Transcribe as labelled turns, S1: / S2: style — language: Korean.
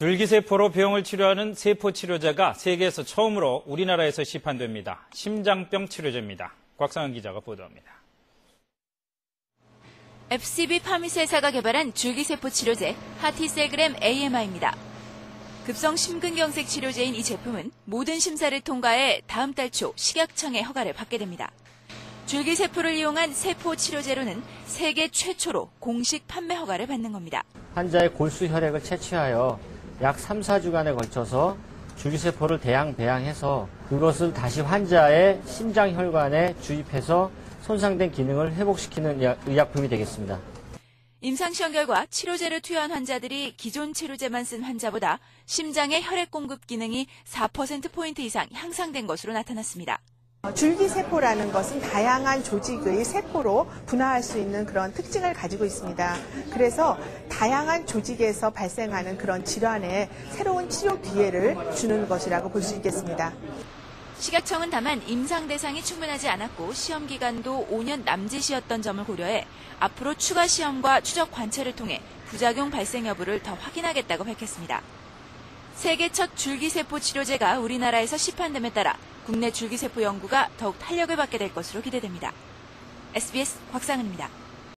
S1: 줄기세포로 병을 치료하는 세포 치료제가 세계에서 처음으로 우리나라에서 시판됩니다. 심장병 치료제입니다. 곽상은 기자가 보도합니다.
S2: FCB 파미세사가 개발한 줄기세포 치료제 하티셀그램 AMI입니다. 급성 심근경색 치료제인 이 제품은 모든 심사를 통과해 다음 달 초 식약청의 허가를 받게 됩니다. 줄기세포를 이용한 세포 치료제로는 세계 최초로 공식 판매 허가를 받는 겁니다.
S3: 환자의 골수 혈액을 채취하여 약 3, 4주간에 걸쳐서 줄기세포를 대양 배양해서 그것을 다시 환자의 심장 혈관에 주입해서 손상된 기능을 회복시키는 의약품이 되겠습니다.
S2: 임상시험 결과 치료제를 투여한 환자들이 기존 치료제만 쓴 환자보다 심장의 혈액 공급 기능이 4%포인트 이상 향상된 것으로 나타났습니다.
S4: 줄기세포라는 것은 다양한 조직의 세포로 분화할 수 있는 그런 특징을 가지고 있습니다. 그래서 다양한 조직에서 발생하는 그런 질환에 새로운 치료 기회를 주는 것이라고 볼 수 있겠습니다.
S2: 식약청은 다만 임상 대상이 충분하지 않았고 시험 기간도 5년 남짓이었던 점을 고려해 앞으로 추가 시험과 추적 관찰을 통해 부작용 발생 여부를 더 확인하겠다고 밝혔습니다. 세계 첫 줄기세포 치료제가 우리나라에서 시판됨에 따라 국내 줄기세포 연구가 더욱 탄력을 받게 될 것으로 기대됩니다. SBS 곽상은입니다.